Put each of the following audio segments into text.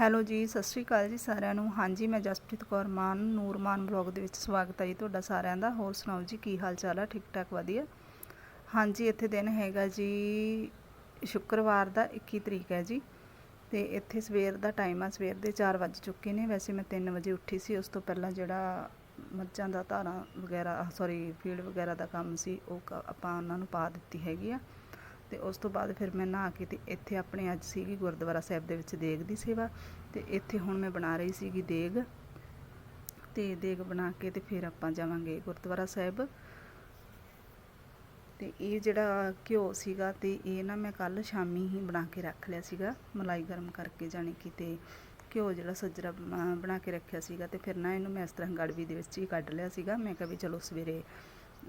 Hello ਜੀ, ਸਤਿ ਸ਼੍ਰੀ ਅਕਾਲ ਜੀ ਸਾਰਿਆਂ ਨੂੰ। ਹਾਂਜੀ, ਮੈਂ ਜਸਪ੍ਰੀਤ ਕੌਰ ਮਾਨ, ਨੂਰਮਾਨ ਬਲੌਗ ਦੇ ਵਿੱਚ ਸਵਾਗਤ ਹੈ ਜੀ ਤੁਹਾਡਾ ਸਾਰਿਆਂ ਦਾ। ਹੋਰ ਸੁਣਾਓ ਜੀ, ਕੀ ਹਾਲ ਚਾਲ ਹੈ ਠੀਕ ਠਾਕ ਵਧੀਆ? ਹਾਂਜੀ, ਇੱਥੇ ਦਿਨ ਹੈਗਾ ਜੀ, ਸ਼ੁੱਕਰਵਾਰ ਦਾ 21 ਤਰੀਕ ਹੈ ਜੀ। ਤੇ ਇੱਥੇ ਸਵੇਰ ਦਾ ਟਾਈਮ ਆ, ਸਵੇਰ ਦੇ 4 ਵੱਜ ਚੁੱਕੇ ਨੇ। ਵੈਸੇ ਮੈਂ 3 ਵਜੇ ਉੱਠੀ ਸੀ, ਉਸ ਤੋਂ ਪਹਿਲਾਂ ਜਿਹੜਾ ਮੱਝਾਂ ਦਾ ਧਾਰਾਂ ਵਗੈਰਾ ਸੌਰੀ ਫੀਲਡ ਵਗੈਰਾ ਦਾ ਕੰਮ ਸੀ, ਉਹ ਕ- ਆਪਾਂ ਉਹਨਾਂ ਨੂੰ ਪਾ ਦਿੱਤੀ ਹੈਗੀ ਆ। ਤੇ ਉਸ ਤੋਂ ਬਾਅਦ ਫਿਰ ਮੈਂ ਨਹਾ ਕੇ ਤੇ ਇੱਥੇ ਆਪਣੇ ਅੱਜ ਸੀਗੀ ਗੁਰਦੁਆਰਾ ਸਾਹਿਬ ਦੇ ਵਿੱਚ ਦੇਗ ਦੀ ਸੇਵਾ ਤੇ ਇੱਥੇ ਹੁਣ ਮੈਂ ਬਣਾ ਰਹੀ ਸੀਗੀ ਦੇਗ ਤੇ ਦੇਗ ਬਣਾ ਕੇ ਤੇ ਫਿਰ ਆਪਾਂ ਜਾਵਾਂਗੇ ਗੁਰਦੁਆਰਾ ਸਾਹਿਬ। ਤੇ ਇਹ ਜਿਹੜਾ ਘਿਓ ਸੀਗਾ ਤੇ ਇਹ ਨਾ ਮੈਂ ਕੱਲ ਸ਼ਾਮੀ ਹੀ ਬਣਾ ਕੇ ਰੱਖ ਲਿਆ ਸੀਗਾ, ਮਲਾਈ ਗਰਮ ਕਰਕੇ ਜਾਣੀ ਕਿ ਤੇ ਘਿਓ ਜਿਹੜਾ ਸੱਜਰਾ ਬਣਾ ਕੇ ਰੱਖਿਆ ਸੀਗਾ ਤੇ ਫਿਰ ਨਾ ਇਹਨੂੰ ਮੈਂ ਇਸ ਤਰ੍ਹਾਂ ਗੜਵੀ ਦੇ ਵਿੱਚ ਹੀ ਕੱਢ ਲਿਆ ਸੀਗਾ। ਮੈਂ ਕਿਹਾ ਵੀ ਚਲੋ ਸਵੇਰੇ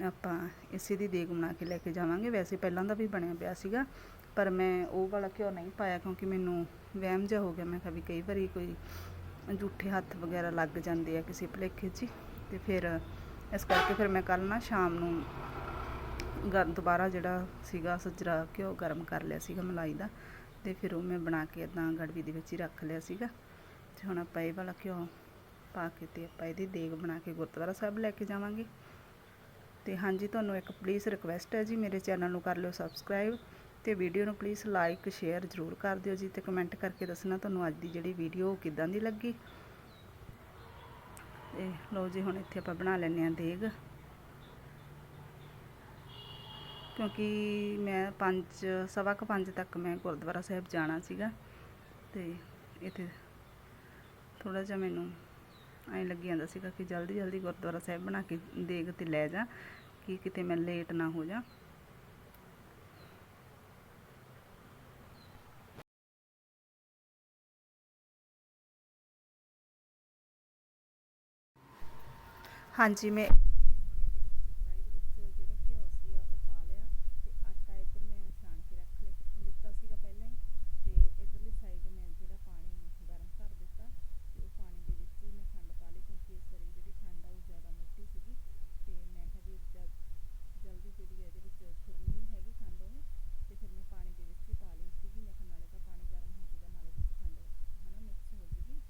ਆਪਾਂ ਇਸੇ ਦੀ ਦੇਗ ਬਣਾ ਕੇ ਲੈ ਕੇ ਜਾਵਾਂਗੇ। ਵੈਸੇ ਪਹਿਲਾਂ ਦਾ ਵੀ ਬਣਿਆ ਪਿਆ ਸੀਗਾ, ਪਰ ਮੈਂ ਉਹ ਵਾਲਾ ਘਿਓ ਨਹੀਂ ਪਾਇਆ ਕਿਉਂਕਿ ਮੈਨੂੰ ਵਹਿਮ ਜਿਹਾ ਹੋ ਗਿਆ। ਮੈਂ ਕਿਹਾ ਵੀ ਕਈ ਵਾਰੀ ਕੋਈ ਜੂਠੇ ਹੱਥ ਵਗੈਰਾ ਲੱਗ ਜਾਂਦੇ ਆ ਕਿਸੇ ਭੁਲੇਖੇ 'ਚ ਹੀ। ਤੇ ਫਿਰ ਇਸ ਕਰਕੇ ਫਿਰ ਮੈਂ ਕੱਲ ਨਾ ਸ਼ਾਮ ਨੂੰ ਗਰ ਦੁਬਾਰਾ ਜਿਹੜਾ ਸੀਗਾ ਸੱਜਰਾ ਘਿਓ ਗਰਮ ਕਰ ਲਿਆ ਸੀਗਾ ਮਲਾਈ ਦਾ। ਤੇ ਫਿਰ ਉਹ ਮੈਂ ਬਣਾ ਕੇ ਇਦਾਂ ਗੜਵੀ ਦੇ ਵਿੱਚ ਹੀ ਰੱਖ ਲਿਆ ਸੀਗਾ। ਤੇ ਹੁਣ ਆਪਾਂ ਇਹ ਵਾਲਾ ਘਿਓ ਪਾ ਕੇ ਤੇ ਆਪਾਂ ਇਹਦੀ ਦੇਗ ਬਣਾ ਕੇ ਗੁਰਦੁਆਰਾ ਸਾਹਿਬ ਲੈ ਕੇ ਜਾਵਾਂਗੇ। ਤੇ ਹਾਂਜੀ, ਤੁਹਾਨੂੰ ਇੱਕ ਪਲੀਜ਼ ਰਿਕਵੈਸਟ ਹੈ ਜੀ, ਮੇਰੇ ਚੈਨਲ ਨੂੰ ਕਰ ਲਿਓ ਸਬਸਕ੍ਰਾਈਬ ਤੇ ਵੀਡੀਓ ਨੂੰ ਪਲੀਜ਼ ਲਾਈਕ ਸ਼ੇਅਰ ਜ਼ਰੂਰ ਕਰ ਦਿਓ ਜੀ ਤੇ ਕਮੈਂਟ ਕਰਕੇ ਦੱਸਣਾ ਤੁਹਾਨੂੰ ਅੱਜ ਦੀ ਜਿਹੜੀ ਵੀਡੀਓ ਕਿਦਾਂ ਦੀ ਲੱਗੀ। ਤੇ ਲਓ ਜੀ, ਹੁਣ ਇੱਥੇ ਆਪਾਂ ਬਣਾ ਲੈਂਦੇ ਹਾਂ ਦੇਗ। ਕਿਉਂਕਿ ਮੈਂ 5 ਸਵਾ ਕੁ 5 ਤੱਕ ਮੈਂ ਗੁਰਦੁਆਰਾ ਸਾਹਿਬ ਜਾਣਾ ਸੀਗਾ ਤੇ ਇੱਥੇ ਥੋੜਾ ਜਿਹਾ ਮੈਨੂੰ ਐਂ ਲੱਗੀ ਜਾਂਦਾ ਸੀਗਾ ਕਿ ਜਲਦੀ ਜਲਦੀ ਗੁਰਦੁਆਰਾ ਸਾਹਿਬ ਬਣਾ ਕੇ ਦੇਗ ਤੇ ਲੈ ਜਾ। ਕਿ ਕਿਤੇ ਮੈਂ ਲੇਟ ਨਾ ਹੋ ਜਾ। ਹਾਂਜੀ ਮੈਂ ਜਿਹੜਾ ਘਿਓ ਸੀ ਉਹ ਪਾ ਲਿਆ ਤੇ ਆਟਾ ਇੱਧਰ ਮੈਂ ਛਾਣ ਕੇ ਰੱਖ ਲਿਆ ਲਿੱਤਾ ਸੀਗਾ ਪਹਿਲਾਂ ਹੀ ਤੇ ਇਧਰਲੀ ਸਾਈਡ ਮੈਂ ਜਿਹੜਾ ਪਾਣੀ ਗਰਮ ਕਰ ਦਿੱਤਾ ਤੇ ਉਹ ਪਾਣੀ ਦੇ ਵਿੱਚ ਹੀ ਮੈਂ ਖੰਡ ਪਾ ਲਈ ਕਿਉਂਕਿ ਇਸ ਵਾਰੀ ਜਿਹੜੀ ਖੰਡ ਆ ਉਹ ਜ਼ਿਆਦਾ ਮਿੱਠੀ ਸੀਗੀ ਤੇ ਮੈਂ ਕਿਹਾ ਵੀ ਜਦ ਜਲਦੀ ਜਿਹੜੀ ਇਹਦੇ ਵਿੱਚ ਖੁਰਨੀ ਨਹੀਂ ਹੈਗੀ ਖੰਡ ਉਹ ਤੇ ਫਿਰ ਮੈਂ ਪਾਣੀ ਦੇ ਵਿੱਚ ਹੀ ਪਾ ਲਈ ਸੀਗੀ ਮੈਂ ਕਿਹਾ ਨਾਲੇ ਤਾਂ ਪਾਣੀ ਗਰਮ ਹੋ ਜਾਊਗਾ ਨਾਲੇ ਵਿੱਚ ਖੰਡ ਹਨਾ ਮਿਕਸ ਹੋ ਜੂਗੀ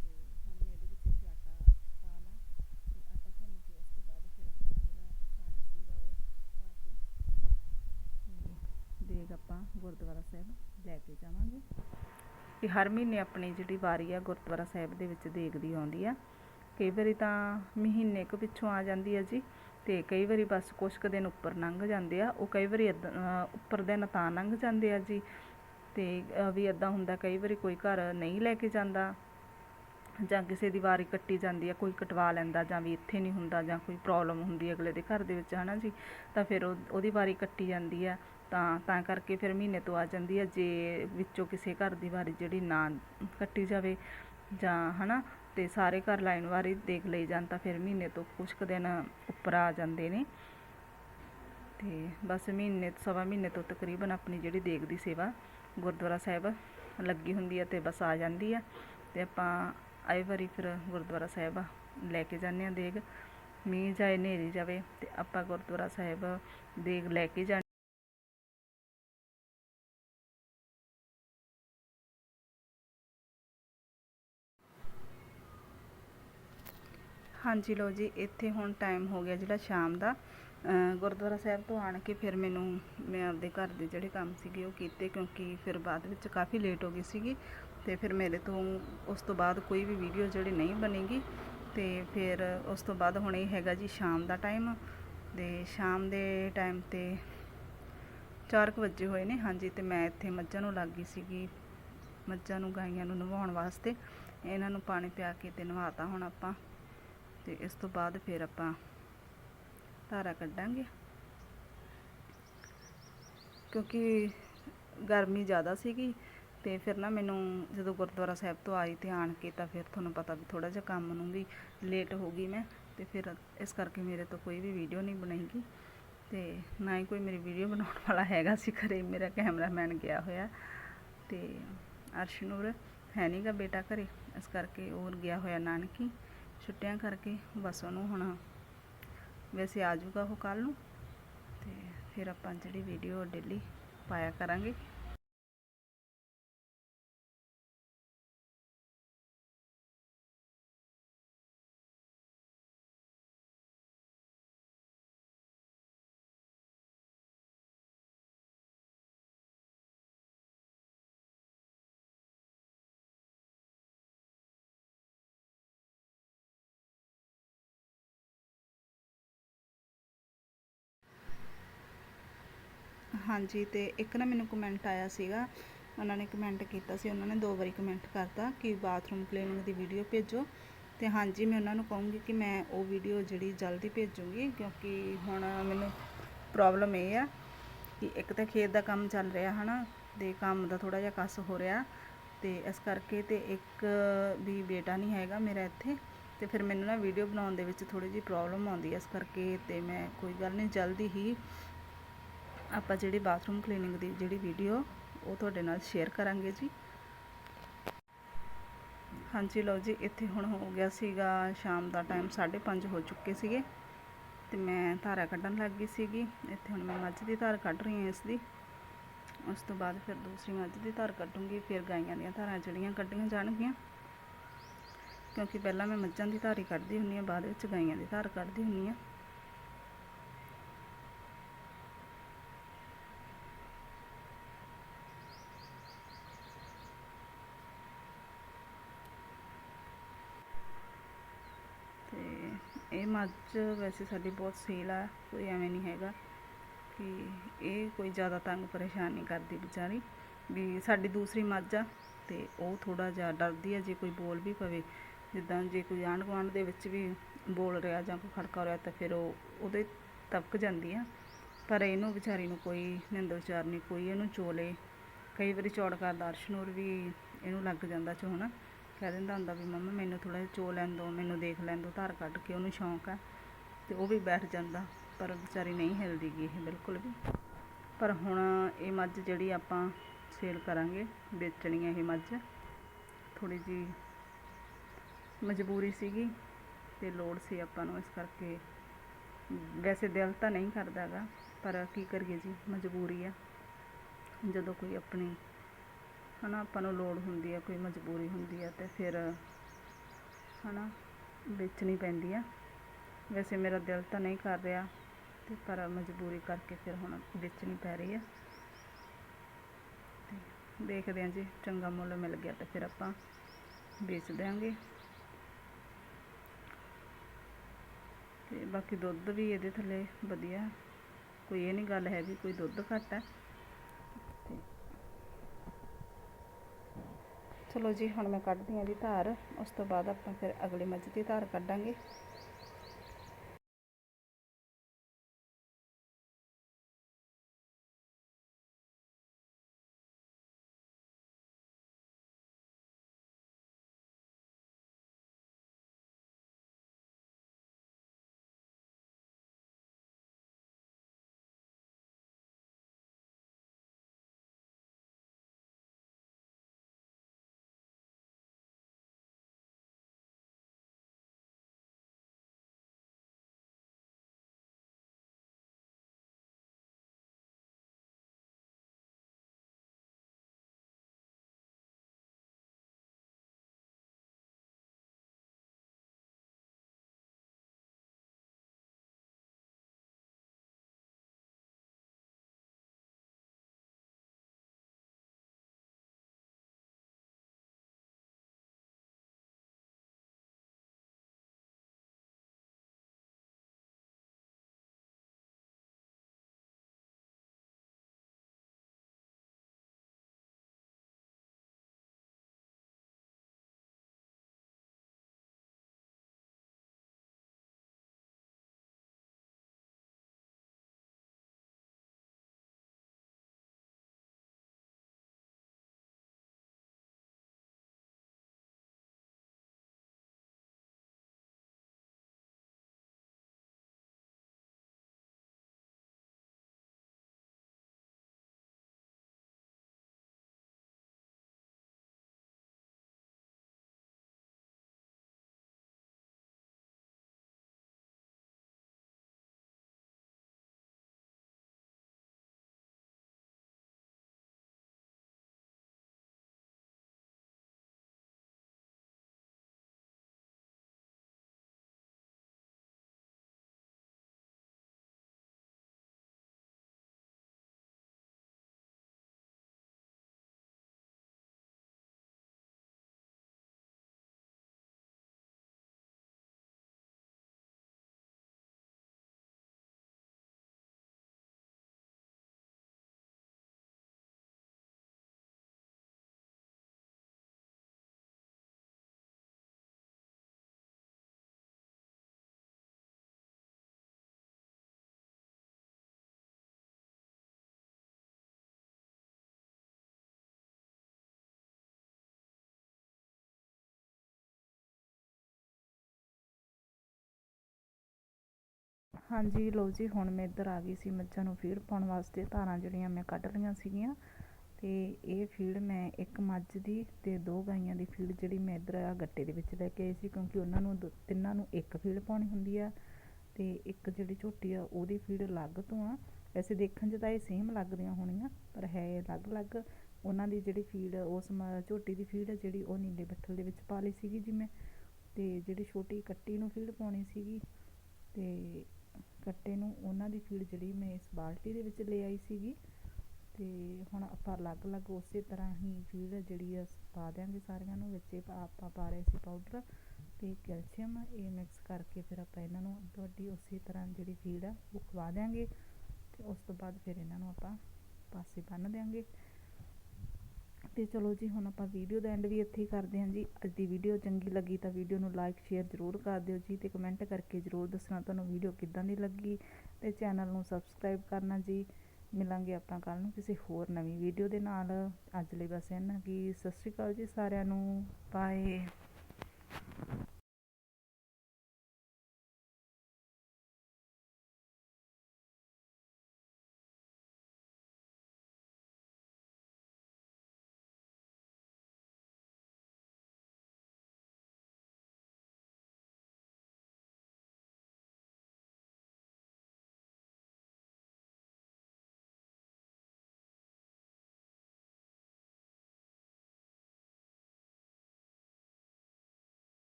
ਤੇ ਹੁਣ ਮੈਂ ਇਹਦੇ ਵਿੱਚ ਇੱਥੇ ਆਟਾ ਪਾ ਲਾਂ ਤੇ ਆਟਾ ਭੁੰਨ ਕੇ ਉਸ ਤੋਂ ਬਾਅਦ ਫਿਰ ਆਪਾਂ ਜਿਹੜਾ ਪਾਣੀ ਸੀਗਾ ਉਹ ਪਾ ਕੇ ਤੇ ਦੇਗ ਆਪਾਂ ਗੁਰਦੁਆਰਾ ਸਾਹਿਬ ਲੈ ਕੇ ਜਾਵਾਂਗੇ। ਕਿ ਹਰ ਮਹੀਨੇ ਆਪਣੀ ਜਿਹੜੀ ਵਾਰੀ ਆ ਗੁਰਦੁਆਰਾ ਸਾਹਿਬ ਦੇ ਵਿੱਚ ਦੇਖਦੀ ਆਉਂਦੀ ਆ। ਕਈ ਵਾਰੀ ਤਾਂ ਮਹੀਨੇ ਕੁ ਪਿੱਛੋਂ ਆ ਜਾਂਦੀ ਆ ਜੀ ਤੇ ਕਈ ਵਾਰੀ ਬਸ ਕੁਛ ਕੁ ਦਿਨ ਉੱਪਰ ਲੰਘ ਜਾਂਦੇ ਆ। ਉਹ ਕਈ ਵਾਰੀ ਏਦਾਂ, ਉੱਪਰ ਦਿਨ ਤਾਂ ਲੰਘ ਜਾਂਦੇ ਆ ਜੀ ਤੇ ਵੀ ਇਦਾਂ ਹੁੰਦਾ ਕਈ ਵਾਰੀ ਕੋਈ ਘਰ ਨਹੀਂ ਲੈ ਕੇ ਜਾਂਦਾ। ਜਾਂ ਕਿਸੇ ਦੀ ਵਾਰੀ ਕੱਟੀ ਜਾਂਦੀ ਹੈ ਕੋਈ ਕਟਵਾ ਲੈਂਦਾ ਜਾਂ ਵੀ ਇੱਥੇ ਨਹੀਂ ਹੁੰਦਾ ਜਾਂ ਕੋਈ ਪ੍ਰੋਬਲਮ ਹੁੰਦੀ ਹੈ ਅਗਲੇ ਦੇ ਘਰ ਦੇ ਵਿੱਚ ਹੈ ਨਾ ਜੀ? ਤਾਂ ਫਿਰ ਉਹ, ਉਹਦੀ ਵਾਰੀ ਕੱਟੀ ਜਾਂਦੀ ਹੈ ਤਾਂ ਤਾਂ ਕਰਕੇ ਫਿਰ ਮਹੀਨੇ ਤੋਂ ਆ ਜਾਂਦੀ ਹੈ ਜੇ ਵਿੱਚੋਂ ਕਿਸੇ ਘਰ ਦੀ ਵਾਰੀ ਜਿਹੜੀ ਨਾ ਕੱਟੀ ਜਾਵੇ ਜਾਂ, ਹਨਾ? ਤੇ ਸਾਰੇ ਘਰ ਲਾਈਨ ਵਾਰੀ ਦੇਖ ਲਈ ਜਾਣ ਤਾਂ ਫਿਰ ਮਹੀਨੇ ਤੋਂ ਕੁਝ ਕੁ ਦਿਨ ਉੱਪਰ ਆ ਜਾਂਦੇ ਨੇ। ਤੇ ਬਸ ਮਹੀਨੇ, ਸਵਾ ਮਹੀਨੇ ਤੋਂ ਤਕਰੀਬਨ ਆਪਣੀ ਜਿਹੜੀ ਦੇਗ ਦੀ ਸੇਵਾ ਗੁਰਦੁਆਰਾ ਸਾਹਿਬ ਲੱਗੀ ਹੁੰਦੀ ਹੈ ਤੇ ਬਸ ਆ ਜਾਂਦੀ ਹੈ ਤੇ ਆਪਾਂ ਆਏ ਵਾਰੀ ਫਿਰ ਗੁਰਦੁਆਰਾ ਸਾਹਿਬ ਲੈ ਕੇ ਜਾਂਦੇ ਹਾਂ, ਦੇਗ। ਮੀਂਹ ਜਾਏ ਹਨੇਰੀ ਜਾਵੇ ਤੇ ਆਪਾਂ ਗੁਰਦੁਆਰਾ ਸਾਹਿਬ ਦੇਗ ਲੈ ਕੇ ਜਾ ਹਾਂਜੀ ਲੋ ਜੀ, ਇੱਥੇ ਹੁਣ ਟਾਈਮ ਹੋ ਗਿਆ ਜਿਹੜਾ ਸ਼ਾਮ ਦਾ। ਗੁਰਦੁਆਰਾ ਸਾਹਿਬ ਤੋਂ ਆਣ ਕੇ ਫਿਰ ਮੈਨੂੰ, ਮੈਂ ਆਪਦੇ ਘਰ ਦੇ ਜਿਹੜੇ ਕੰਮ ਸੀਗੇ ਉਹ ਕੀਤੇ ਕਿਉਂਕਿ ਫਿਰ ਬਾਅਦ ਵਿੱਚ ਕਾਫੀ ਲੇਟ ਹੋ ਗਈ ਸੀਗੀ ਤੇ ਫਿਰ ਮੇਰੇ ਤੋਂ ਉਸ ਤੋਂ ਬਾਅਦ ਕੋਈ ਵੀ ਵੀਡੀਓ ਜਿਹੜੀ ਨਹੀਂ ਬਣੇਗੀ ਤੇ ਫਿਰ ਉਸ ਤੋਂ ਬਾਅਦ ਹੁਣ ਇਹ ਹੈਗਾ ਜੀ ਸ਼ਾਮ ਦਾ ਟਾਈਮ ਤੇ ਸ਼ਾਮ ਦੇ ਟਾਈਮ ਤੇ 4 ਕੁ ਵਜੇ ਹੋਏ ਨੇ, ਹਾਂਜੀ, ਤੇ ਮੈਂ ਇੱਥੇ ਮੱਝਾਂ ਨੂੰ ਲੱਗ ਗਈ ਸੀਗੀ, ਮੱਝਾਂ ਨੂੰ ਗਾਈਆਂ ਨੂੰ ਨਵਾਉਣ ਵਾਸਤੇ। ਇਹਨਾਂ ਨੂੰ ਪਾਣੀ ਪਿਆ ਕੇ ਤੇ ਨਵਾਤਾ ਹੁਣ ਆਪਾਂ ਤੇ ਇਸ ਤੋਂ ਬਾਅਦ ਫਿਰ ਆਪਾਂ ਧਾਰਾ ਕੱਢਾਂਗੇ। ਕਿਉਂਕਿ ਗਰਮੀ ਜ਼ਿਆਦਾ ਸੀਗੀ, ਤੇ ਫਿਰ ਨਾ ਮੈਨੂੰ ਜਦੋਂ ਗੁਰਦੁਆਰਾ ਸਾਹਿਬ ਤੋਂ ਆਈ ਤੇ ਆਣ ਕੇ ਤਾਂ ਫਿਰ ਤੁਹਾਨੂੰ ਪਤਾ ਵੀ ਥੋੜਾ ਜਿਹਾ ਕੰਮ ਨੂੰ ਵੀ ਲੇਟ ਹੋ ਗਈ ਮੈਂ, ਤੇ ਫਿਰ ਇਸ ਕਰਕੇ ਮੇਰੇ ਤੋਂ ਕੋਈ ਵੀ ਵੀਡੀਓ ਨਹੀਂ ਬਣੇਗੀ ਤੇ ਨਾ ਹੀ ਕੋਈ ਮੇਰੀ ਵੀਡੀਓ ਬਣਾਉਣ ਵਾਲਾ ਹੈਗਾ ਸੀ ਘਰੇ, ਮੇਰਾ ਕੈਮਰਾਮੈਨ ਗਿਆ ਹੋਇਆ। ਤੇ ਅਰਸ਼ਨੂਰ ਹੈ ਨਹੀਂਗਾ ਬੇਟਾ ਘਰੇ, ਇਸ ਕਰਕੇ ਉਹ ਗਿਆ ਹੋਇਆ ਨਾਨਕੀ। ਛੁੱਟੀਆਂ ਕਰਕੇ ਬਸ ਉਹਨੂੰ ਹੁਣ ਵੈਸੇ ਆ ਜਾਊਗਾ ਉਹ ਕੱਲ ਨੂੰ। ਤੇ ਫਿਰ ਆਪਾਂ ਜਿਹੜੀ ਵੀਡੀਓ ਡੇਲੀ ਪਾਇਆ ਕਰਾਂਗੇ। ਹਾਂਜੀ, ਤੇ ਇੱਕ ਨਾ ਮੈਨੂੰ ਕਮੈਂਟ ਆਇਆ ਸੀਗਾ। ਉਹਨਾਂ ਨੇ ਕਮੈਂਟ ਕੀਤਾ ਸੀ, ਉਹਨਾਂ ਨੇ ਦੋ ਵਾਰੀ ਕਮੈਂਟ ਕਰਤਾ ਕਿ ਬਾਥਰੂਮ ਕਲੀਨਿੰਗ ਦੀ ਵੀਡੀਓ ਭੇਜੋ। ਤੇ ਹਾਂਜੀ, ਮੈਂ ਉਹਨਾਂ ਨੂੰ ਕਹੂੰਗੀ ਕਿ ਮੈਂ ਉਹ ਵੀਡੀਓ ਜਿਹੜੀ ਜਲਦੀ ਭੇਜੂੰਗੀ, ਕਿਉਂਕਿ ਹੁਣ ਮੈਨੂੰ ਪ੍ਰੋਬਲਮ ਇਹ ਆ ਕਿ ਇੱਕ ਤਾਂ ਖੇਤ ਦਾ ਕੰਮ ਚੱਲ ਰਿਹਾ, ਹਨਾ, ਤੇ ਕੰਮ ਦਾ ਥੋੜਾ ਜਿਹਾ ਕਸ ਹੋ ਰਿਹਾ। ਤੇ ਇਸ ਕਰਕੇ ਤੇ ਇੱਕ ਵੀ ਬੇਟਾ ਨਹੀਂ ਹੈਗਾ ਮੇਰਾ ਇੱਥੇ, ਤੇ ਫਿਰ ਮੈਨੂੰ ਨਾ ਵੀਡੀਓ ਬਣਾਉਣ ਦੇ ਵਿੱਚ ਥੋੜੀ ਜਿਹੀ ਪ੍ਰੋਬਲਮ ਆਉਂਦੀ ਹੈ ਇਸ ਕਰਕੇ ਤੇ ਮੈਂ ਕੋਈ ਗੱਲ ਨਹੀਂ, ਜਲਦੀ ਹੀ ਆਪਾਂ ਜਿਹੜੀ ਬਾਥਰੂਮ ਕਲੀਨਿੰਗ ਦੀ ਜਿਹੜੀ ਵੀਡੀਓ ਉਹ ਤੁਹਾਡੇ ਨਾਲ ਸ਼ੇਅਰ ਕਰਾਂਗੇ ਜੀ। ਹਾਂਜੀ ਲਓ ਜੀ, ਇੱਥੇ ਹੁਣ ਹੋ ਗਿਆ ਸੀਗਾ, ਸ਼ਾਮ ਦਾ ਟਾਈਮ 5:30 ਹੋ ਚੁੱਕੇ ਸੀਗੇ। ਤੇ ਮੈਂ ਧਾਰਾ ਕੱਢਣ ਲੱਗ ਗਈ ਸੀਗੀ। ਇੱਥੇ ਹੁਣ ਮੈਂ ਮੱਝ ਦੀ ਧਾਰ ਕੱਢ ਰਹੀ ਹਾਂ ਇਸ ਦੀ। ਉਸ ਤੋਂ ਬਾਅਦ ਫਿਰ ਦੂਸਰੀ ਮੱਝ ਦੀ ਧਾਰ ਕੱਢੂੰਗੀ, ਫਿਰ ਗਾਈਆਂ ਦੀਆਂ ਧਾਰਾਂ ਜਿਹੜੀਆਂ ਕੱਢੀਆਂ ਜਾਣਗੀਆਂ। ਕਿਉਂਕਿ ਪਹਿਲਾਂ ਮੈਂ ਮੱਝਾਂ ਦੀ ਧਾਰ ਹੀ ਕੱਢਦੀ ਹੁੰਦੀ ਹਾਂ, ਬਾਅਦ ਵਿੱਚ ਗਾਈਆਂ ਦੀ ਧਾਰ ਕੱਢਦੀ ਹੁੰਦੀ ਹਾਂ ਤੇ ਇਹ ਮੱਝ ਵੈਸੇ ਸਾਡੀ ਬਹੁਤ ਸੇਲ ਆ, ਕੋਈ ਐਵੇਂ ਨਹੀਂ ਹੈਗਾ ਕਿ ਇਹ ਕੋਈ ਜ਼ਿਆਦਾ ਤੰਗ ਪਰੇਸ਼ਾਨ ਨਹੀਂ ਕਰਦੀ ਵਿਚਾਰੀ, ਵੀ ਸਾਡੀ ਦੂਸਰੀ ਮੱਝ ਆ ਤੇ ਉਹ ਥੋੜਾ ਜਿਹਾ ਡਰਦੀ ਆ, ਜੇ ਕੋਈ ਬੋਲ ਵੀ ਪਵੇ। ਜਿੱਦਾਂ ਜੇ ਕੋਈ ਆਂਢ ਗੁਆਂਢ ਦੇ ਵਿੱਚ ਵੀ ਬੋਲ ਰਿਹਾ ਜਾਂ ਕੋਈ ਖੜਕਾ ਹੋ ਰਿਹਾ ਤਾਂ ਫਿਰ ਉਹ ਉਹਦੇ ਤਪਕ ਜਾਂਦੀ ਆ। ਪਰ ਇਹਨੂੰ ਵਿਚਾਰੀ ਨੂੰ ਕੋਈ ਨਿੰਦ ਵਿਚਾਰ ਨਹੀਂ, ਕੋਈ ਇਹਨੂੰ ਚੋਲੇ, ਕਈ ਵਾਰੀ ਚੌੜ ਕਰਦਾ ਅਰਸ਼ਨੂਰ ਵੀ ਇਹਨੂੰ ਲੱਗ ਜਾਂਦਾ ਚੋਣ। ਕਹਿ ਦਿੰਦਾ ਹੁੰਦਾ ਵੀ ਮੰਮਾ ਮੈਨੂੰ ਥੋੜਾ ਜਿਹਾ ਚੋ ਲੈਣ ਦਿਓ, ਮੈਨੂੰ ਦੇਖ ਲੈਣ ਦਿਓ, ਧਾਰ ਕੱਢ ਕੇ ਉਹਨੂੰ ਸ਼ੌਂਕ ਹੈ ਤੇ ਉਹ ਵੀ ਬੈਠ ਜਾਂਦਾ, ਪਰ ਵਿਚਾਰੀ ਨਹੀਂ ਹਿਲਦੀ ਗੀ ਇਹ ਬਿਲਕੁਲ ਵੀ। ਪਰ ਹੁਣ ਇਹ ਮੱਝ ਜਿਹੜੀ ਆਪਾਂ ਸੇਲ ਕਰਾਂਗੇ, ਵੇਚਣੀ ਹੈ ਇਹ ਮੱਝ ਥੋੜੀ ਜੀ ਮਜਬੂਰੀ ਸੀਗੀ ਤੇ ਲੋੜ ਸੀ ਆਪਾਂ ਨੂੰ ਇਸ ਕਰਕੇ। ਵੈਸੇ ਦਿਲ ਤਾਂ ਨਹੀਂ ਕਰਦਾਗਾ ਪਰ ਕੀ ਕਰੀਏ ਜੀ, ਮਜਬੂਰੀ ਆ ਜਦੋਂ ਕੋਈ ਆਪਣੀ ਹਨਾ, ਆਪਾਂ ਨੂੰ ਲੋੜ ਹੁੰਦੀ ਆ, ਕੋਈ ਮਜਬੂਰੀ ਹੁੰਦੀ ਆ ਤੇ ਫਿਰ, ਹਨਾ, ਵੇਚਣੀ ਪੈਂਦੀ ਆ। ਵੈਸੇ ਮੇਰਾ ਦਿਲ ਤਾਂ ਨਹੀਂ ਕਰ ਰਿਹਾ ਤੇ ਪਰ ਮਜਬੂਰੀ ਕਰਕੇ ਫਿਰ ਹੁਣ ਵੇਚਣੀ ਪੈ ਰਹੀ ਆ। ਦੇਖਦੇ ਹਾਂ ਜੀ, ਚੰਗਾ ਮੁੱਲ ਮਿਲ ਗਿਆ ਤਾਂ ਫਿਰ ਆਪਾਂ ਵੇਚ ਦਿਆਂਗੇ। ਤੇ ਬਾਕੀ ਦੁੱਧ ਵੀ ਇਹਦੇ ਥੱਲੇ ਵਧੀਆ, ਕੋਈ ਇਹ ਨਹੀਂ ਗੱਲ ਹੈ ਵੀ ਕੋਈ ਦੁੱਧ ਘੱਟ ਹੈ ਚਲੋ ਜੀ, ਹੁਣ ਮੈਂ ਕੱਢਦੀ ਹਾਂ ਦੀ ਧਾਰ। ਉਸ ਤੋਂ ਬਾਅਦ ਆਪਾਂ ਫਿਰ ਅਗਲੀ ਮੱਝ ਦੀ ਧਾਰ ਕੱਢਾਂਗੇ। ਹਾਂਜੀ, ਲਓ ਜੀ, ਹੁਣ ਮੈਂ ਇੱਧਰ ਆ ਗਈ ਸੀ ਮੱਝਾਂ ਨੂੰ ਫੀਡ ਪਾਉਣ ਵਾਸਤੇ। ਧਾਰਾਂ ਜਿਹੜੀਆਂ ਮੈਂ ਕੱਢ ਲਈਆਂ ਸੀਗੀਆਂ। ਤੇ ਇਹ ਫੀਡ ਮੈਂ ਇੱਕ ਮੱਝ ਦੀ ਤੇ ਦੋ ਗਾਈਆਂ ਦੀ ਫੀਡ ਜਿਹੜੀ ਮੈਂ ਇੱਧਰ ਆ ਗੱਟੇ ਦੇ ਵਿੱਚ ਲੈ ਕੇ ਆਈ ਸੀ, ਕਿਉਂਕਿ ਉਹਨਾਂ ਨੂੰ ਦੋ- ਤਿੰਨਾਂ ਨੂੰ ਇੱਕ ਫੀਡ ਪਾਉਣੀ ਹੁੰਦੀ ਆ। ਤੇ ਇੱਕ ਜਿਹੜੀ ਝੋਟੀ ਆ, ਉਹਦੀ ਫੀਡ ਅਲੱਗ ਤੋਂ ਆ। ਵੈਸੇ ਦੇਖਣ 'ਚ ਤਾਂ ਇਹ ਸੇਮ ਲੱਗਦੀਆਂ ਹੋਣੀਆਂ, ਪਰ ਹੈ ਇਹ ਅਲੱਗ-ਅਲੱਗ। ਉਹਨਾਂ ਦੀ ਜਿਹੜੀ ਫੀਡ, ਉਸ ਮ- ਝੋਟੀ ਦੀ ਫੀਡ ਆ, ਜਿਹੜੀ ਉਹ ਨੀਲੇ ਬੱਠਲ ਦੇ ਵਿੱਚ ਪਾ ਲਈ ਸੀਗੀ ਜੀ ਮੈਂ। ਤੇ ਜਿਹੜੀ ਛੋਟੀ ਕੱਟੀ ਨੂੰ ਫੀਡ ਪਾਉਣੀ ਸੀਗੀ, ਤੇ ਕੱਟੇ ਨੂੰ ਉਹਨਾਂ ਦੀ ਫੀਡ ਜਿਹੜੀ ਮੈਂ ਇਸ ਬਾਲਟੀ ਦੇ ਵਿੱਚ ਲੈ ਆਈ ਸੀਗੀ। ਤੇ ਹੁਣ ਆਪਾਂ ਅਲੱਗ-ਅਲੱਗ ਉਸੇ ਤਰ੍ਹਾਂ ਹੀ ਫੀਡ ਜਿਹੜੀ ਆ ਪਾ ਦਿਆਂਗੇ ਸਾਰਿਆਂ ਨੂੰ, ਵਿੱਚ ਇਹ ਆਪਾਂ ਪਾ ਰਹੇ ਸੀ ਪਾਊਡਰ ਤੇ ਕੈਲਸ਼ੀਅਮ, ਇਹ ਮਿਕਸ ਕਰਕੇ ਫਿਰ ਆਪਾਂ ਇਹਨਾਂ ਨੂੰ ਤੁਹਾਡੀ ਉਸੇ ਤਰ੍ਹਾਂ ਜਿਹੜੀ ਫੀਡ ਆ ਉਹ ਖਵਾ ਦਿਆਂਗੇ ਤੇ ਉਸ ਤੋਂ ਬਾਅਦ ਫਿਰ ਇਹਨਾਂ ਨੂੰ ਆਪਾਂ ਪਾਸੇ ਬੰਨ੍ਹ ਦਿਆਂਗੇ। ਤੇ ਚਲੋ ਜੀ, ਹੁਣ ਆਪਾਂ ਵੀਡੀਓ ਦਾ ਐਂਡ ਵੀ ਇੱਥੇ ਹੀ ਕਰਦੇ ਹਾਂ ਜੀ। ਅੱਜ ਦੀ ਵੀਡੀਓ ਚੰਗੀ ਲੱਗੀ ਤਾਂ ਵੀਡੀਓ ਨੂੰ ਲਾਈਕ ਸ਼ੇਅਰ ਜ਼ਰੂਰ ਕਰ ਦਿਓ ਜੀ ਤੇ ਕਮੈਂਟ ਕਰਕੇ ਜ਼ਰੂਰ ਦੱਸਣਾ ਤੁਹਾਨੂੰ ਵੀਡੀਓ ਕਿੱਦਾਂ ਦੀ ਲੱਗੀ ਤੇ ਚੈਨਲ ਨੂੰ ਸਬਸਕ੍ਰਾਈਬ ਕਰਨਾ ਜੀ। ਮਿਲਾਂਗੇ ਆਪਾਂ ਕੱਲ ਨੂੰ ਕਿਸੇ ਹੋਰ ਨਵੀਂ ਵੀਡੀਓ ਦੇ ਨਾਲ। ਅੱਜ ਲਈ ਬਸ ਇਹਨਾਂ ਕੀ ਸਤਿ ਸ਼੍ਰੀ ਅਕਾਲ ਜੀ ਸਾਰਿਆਂ ਨੂੰ। ਬਾਏ